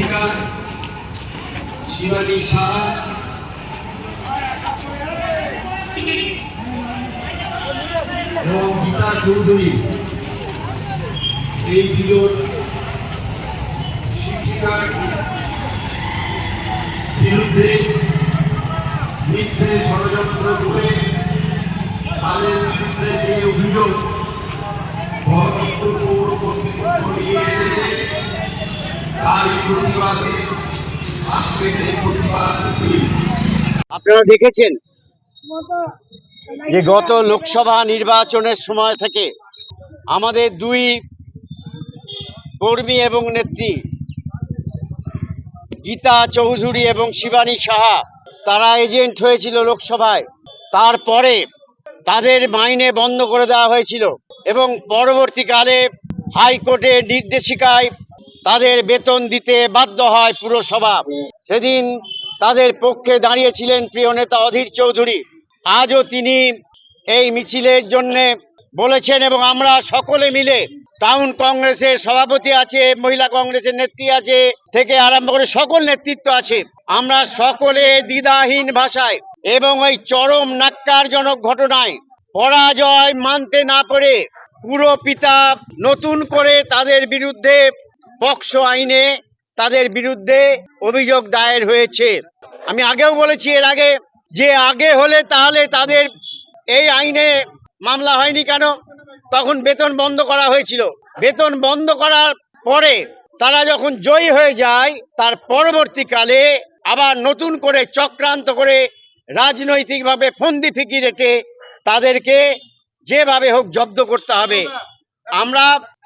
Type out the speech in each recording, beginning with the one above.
শিক্ষিকা শিবানী সাহা এবং গীতা চৌধুরী, এই দুজন শিক্ষিকার বিরুদ্ধে মিথ্যে ষড়যন্ত্র করে তাদের বিরুদ্ধে যে অভিযোগ আপনারা দেখেছেন যে গত লোকসভা নির্বাচনের সময় থেকে আমাদের দুই কর্মী এবং নেত্রী গীতা চৌধুরী এবং শিবানী সাহা তারা এজেন্ট হয়েছিল লোকসভায়। তারপরে তাদের মাইনে বন্ধ করে দেওয়া হয়েছিল এবং পরবর্তীকালে হাইকোর্টের নির্দেশিকায় তাদের বেতন দিতে বাধ্য হয় পুরসভা। সেদিন তাদের পক্ষে দাঁড়িয়েছিলেন প্রিয় নেতা অধীর চৌধুরী। আজও তিনি এই মিছিলের জন্য বলেছেন এবং আমরা সকলে মিলে টাউন কংগ্রেসের সভাপতি আছে, মহিলা কংগ্রেসের নেত্রী আছে থেকে আরম্ভ করে সকল নেতৃত্ব আছে। আমরা সকলে দ্বিধাহীন ভাষায় এবং ওই চরম নাক্কারজনক ঘটনায় পরাজয় মানতে না পেরে পুরো পিতা নতুন করে তাদের বিরুদ্ধে পক্সো আইনে তাদের বিরুদ্ধে অভিযোগ দায়ের হয়েছে। আমি আগেও বলেছি এর আগে, যে আগে হলে তাহলে তাদের এই আইনে মামলা হয়নি কেন? তখন বেতন বন্ধ করা হয়েছিল। বেতন বন্ধ করার পরে তারা যখন জয়ী হয়ে যায়, তার পরবর্তীকালে আবার নতুন করে চক্রান্ত করে রাজনৈতিকভাবে ফন্দি ফিকি রেখে তাদেরকে যেভাবে হোক জব্দ করতে হবে। আমরা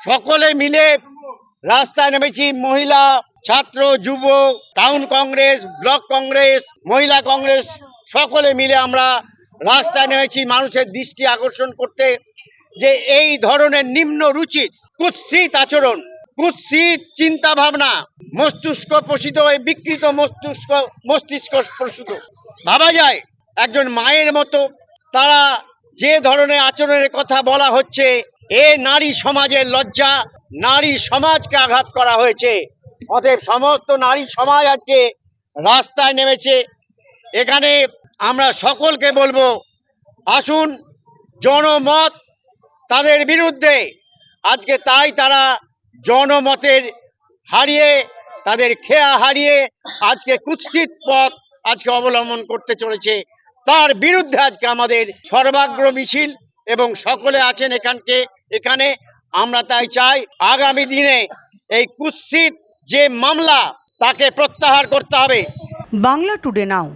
সকলে মিলে রাস্তায় নেমেছি মহিলা, ছাত্র, যুব টাউন কংগ্রেস ব্লক কংগ্রেস মহিলা কংগ্রেস সকলে মিলে আমরা রাস্তায় নেমেছি মানুষের দৃষ্টি আকর্ষণ করতে যে এই ধরনের নিম্ন রুচির কুৎসিত আচরণ, কুৎসিত চিন্তা ভাবনা মস্তিষ্ক প্রসিত হয়ে বিকৃত মস্তিষ্ক মস্তিষ্ক প্রসূত। ভাবা যায়, একজন মায়ের মতো তারা যে ধরনের আচরণের কথা বলা হচ্ছে, এ নারী সমাজের লজ্জা নারী সমাজকে আঘাত করা হয়েছে। অতএব সমস্ত নারী সমাজ আজকে রাস্তায় নেমেছে। এখানে আমরা সকলকে বলব, আসুন, জনমত তাদের বিরুদ্ধে। আজকে তাই তারা জনমতের হারিয়ে, তাদের খেয়া হারিয়ে আজকে কুৎসিত পথ আজকে অবলম্বন করতে চলেছে। তার বিরুদ্ধে আজকে আমাদের সর্বাগ্র মিছিল এবং সকলে আছেন এখানকে, এখানে আমরা তাই চাই আগামী দিনে এই কুৎসিত যে মামলা, তাকে প্রত্যাহার করতে হবে। Bangla today now.